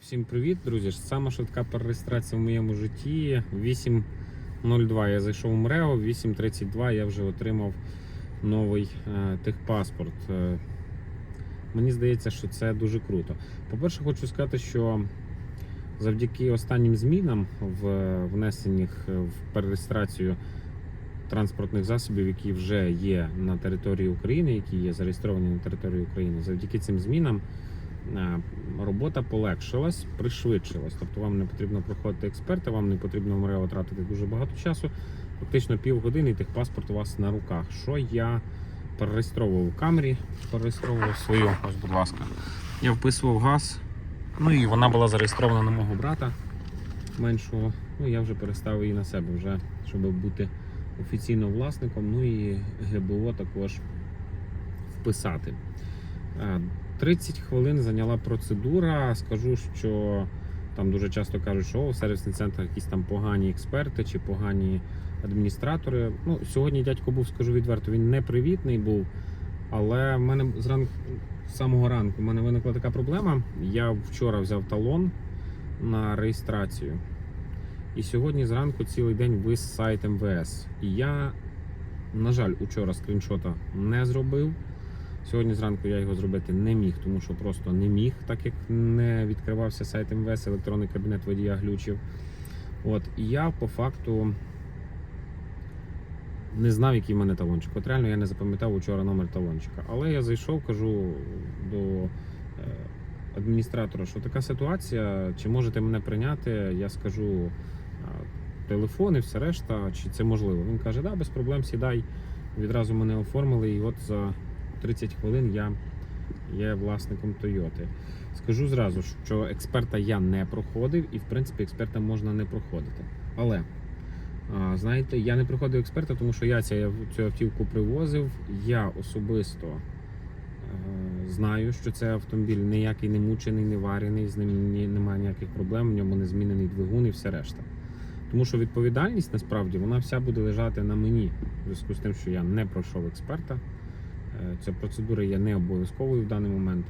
Всім привіт, друзі! Сама швидка перереєстрація в моєму житті. 8.02 я зайшов в МРЕО, 8.32 я вже отримав новий е, техпаспорт. Е, мені здається, що це дуже круто. По-перше, хочу сказати, що завдяки останнім змінам в внесених в перереєстрацію транспортних засобів, які вже є на території України, які є зареєстровані на території України, завдяки цим змінам. Е, робота полегшилась, пришвидшилась. Тобто вам не потрібно проходити експерта, вам не потрібно в МРЕО тратити дуже багато часу. Фактично півгодини і техпаспорт у вас на руках. Що я перереєстровував у камері, перереєстровував свою, ось, будь ласка. Я вписував газ. Ну і вона була зареєстрована на мого брата меншого. Ну я вже переставив її на себе, вже, щоб бути офіційно власником. Ну і ГБО також вписати. Е, 30 хвилин зайняла процедура. Скажу, що там дуже часто кажуть, що в сервісний центр якісь там погані експерти чи погані адміністратори. Ну, сьогодні дядько був, скажу відверто, він непривітний був. Але в мене зранку, з самого ранку, в мене виникла така проблема. Я вчора взяв талон на реєстрацію. І сьогодні зранку цілий день вис сайт МВС. І я, на жаль, учора скріншота не зробив. Сьогодні зранку я його зробити не міг, тому що просто не міг, так як не відкривався сайт МВС, електронний кабінет водія глючив. От, і я по факту не знав, який в мене талончик. От реально я не запам'ятав учора номер талончика. Але я зайшов, кажу до е, адміністратора, що така ситуація, чи можете мене прийняти, я скажу телефон і все решта, чи це можливо. Він каже, да, без проблем, сідай. Відразу мене оформили, і от за 30 хвилин я є власником Тойоти. Скажу зразу, що експерта я не проходив, і в принципі експерта можна не проходити. Але знаєте, я не проходив експерта, тому що я цю автівку привозив. Я особисто е, знаю, що це автомобіль ніякий не мучений, не варений, з ним немає ніяких проблем, в ньому не змінений двигун і все решта. Тому що відповідальність насправді вона вся буде лежати на мені, в зв'язку з тим, що я не пройшов експерта. Е, Ця процедура є не обов'язковою в даний момент.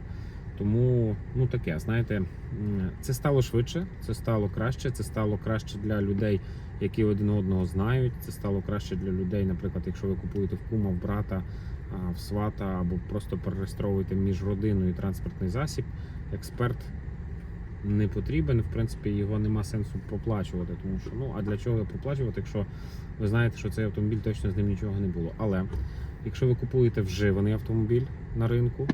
Тому, ну таке, знаєте, це стало швидше, це стало краще, це стало краще для людей, які один одного знають. Це стало краще для людей, наприклад, якщо ви купуєте в кума, в брата, в свата або просто перереєстровуєте між родиною транспортний засіб. Експерт не потрібен. В принципі, його нема сенсу проплачувати, тому що ну а для чого проплачувати, якщо ви знаєте, що цей автомобіль точно з ним нічого не було. Але Якщо ви купуєте вживаний автомобіль на ринку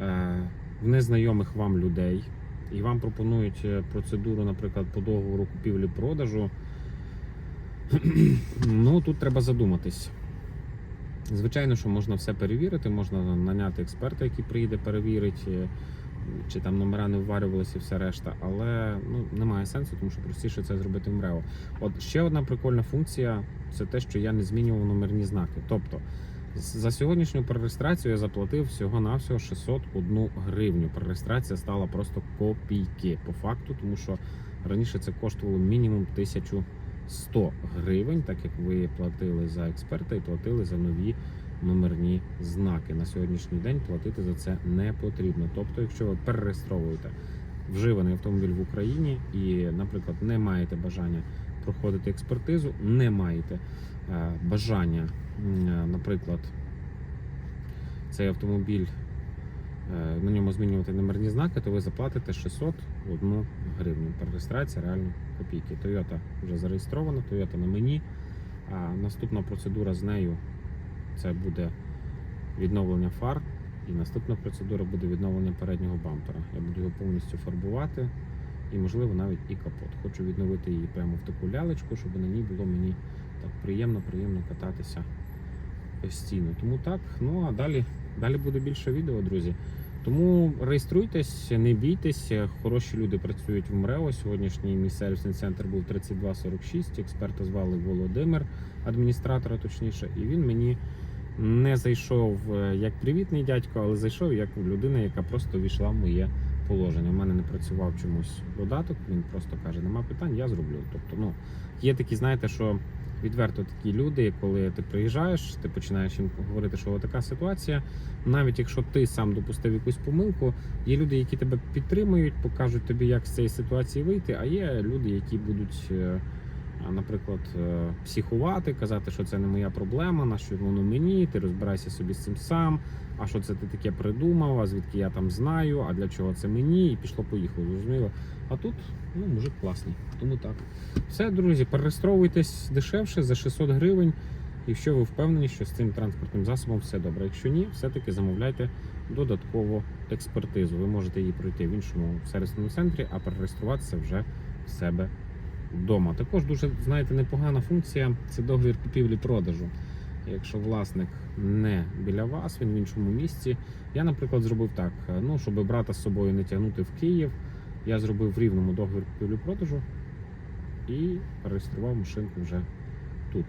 е, в незнайомих вам людей, і вам пропонують е, процедуру, наприклад, по договору купівлі-продажу, ну тут треба задуматись. Звичайно, що можна все перевірити, можна наняти експерта, який приїде, перевірить, е, чи там номера не вварювалися і все решта, але ну, немає сенсу, тому що простіше це зробити в МРЕО. От ще одна прикольна функція це те, що я не змінював номерні знаки. Тобто за сьогоднішню перереєстрацію я заплатив всього-навсього 601 гривню. Перереєстрація стала просто копійки по факту, тому що раніше це коштувало мінімум 1100 гривень, так як ви платили за експерта і платили за нові номерні знаки. На сьогоднішній день платити за це не потрібно. Тобто, якщо ви перереєстровуєте вживаний автомобіль в Україні і, наприклад, не маєте бажання проходити експертизу, не маєте е, бажання, е, наприклад, цей автомобіль е, на ньому змінювати номерні знаки, то ви заплатите 601 гривню. Перереєстрація реально копійки. Toyota вже зареєстрована, Toyota на мені. А наступна процедура з нею це буде відновлення фар. І наступна процедура буде відновлення переднього бампера. Я буду його повністю фарбувати і, можливо, навіть і капот. Хочу відновити її прямо в таку лялечку, щоб на ній було мені так приємно, приємно кататися постійно. Тому так, ну а далі, далі буде більше відео, друзі. Тому реєструйтесь, не бійтесь. Хороші люди працюють в МРЕО. Сьогоднішній мій сервісний центр був 3246. Експерта звали Володимир, адміністратора точніше, і він мені не зайшов е, як привітний дядько, але зайшов як людина, яка просто війшла в моє положення. У мене не працював чомусь додаток. Він просто каже: нема питань, я зроблю. Тобто, ну є такі, знаєте, що відверто такі люди, коли ти приїжджаєш, ти починаєш їм говорити, що така ситуація. Навіть якщо ти сам допустив якусь помилку, є люди, які тебе підтримують, покажуть тобі, як з цієї ситуації вийти. А є люди, які будуть, е, наприклад, е, психувати, казати, що це не моя проблема, на що воно мені, ти розбирайся собі з цим сам. А що це ти таке придумав? А звідки я там знаю? А для чого це мені? І пішло поїхало. Зрозуміло. А тут ну мужик класний. Тому так. Все, друзі, перереєстровуйтесь дешевше за 600 гривень. Якщо ви впевнені, що з цим транспортним засобом все добре. Якщо ні, все-таки замовляйте додаткову експертизу. Ви можете її пройти в іншому сервісному центрі, а перереєструватися вже в себе вдома. Також дуже знаєте непогана функція це договір купівлі-продажу. Якщо власник не біля вас, він в іншому місці. Я, наприклад, зробив так: ну щоб брата з собою не тягнути в Київ, я зробив в рівному договір купівлі-продажу і реєстрував машинку вже тут.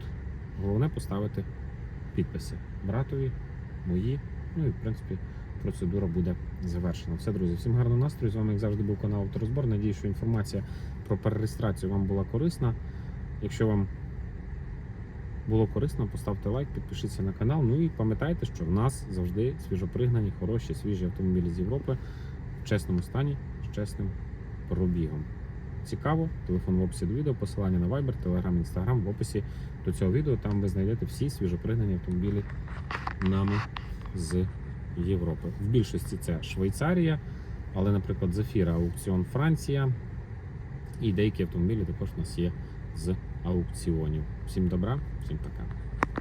Головне поставити підписи братові, мої. Ну і в принципі процедура буде завершена. Все, друзі, всім гарного настрою. З вами, як завжди, був канал Авторозбор. Надію, що інформація про перереєстрацію вам була корисна. Якщо вам було корисно, поставте лайк, підпишіться на канал. Ну і пам'ятайте, що в нас завжди свіжопригнані, хороші, свіжі автомобілі з Європи в чесному стані, з чесним пробігом. Цікаво, телефон в описі до відео, посилання на Viber, Telegram, Instagram в описі до цього відео. Там ви знайдете всі свіжопригнані автомобілі нами з Європи. В більшості це Швейцарія, але, наприклад, Зефіра аукціон Франція. І деякі автомобілі також у нас є з аукціонів. Всім добра, всім пока.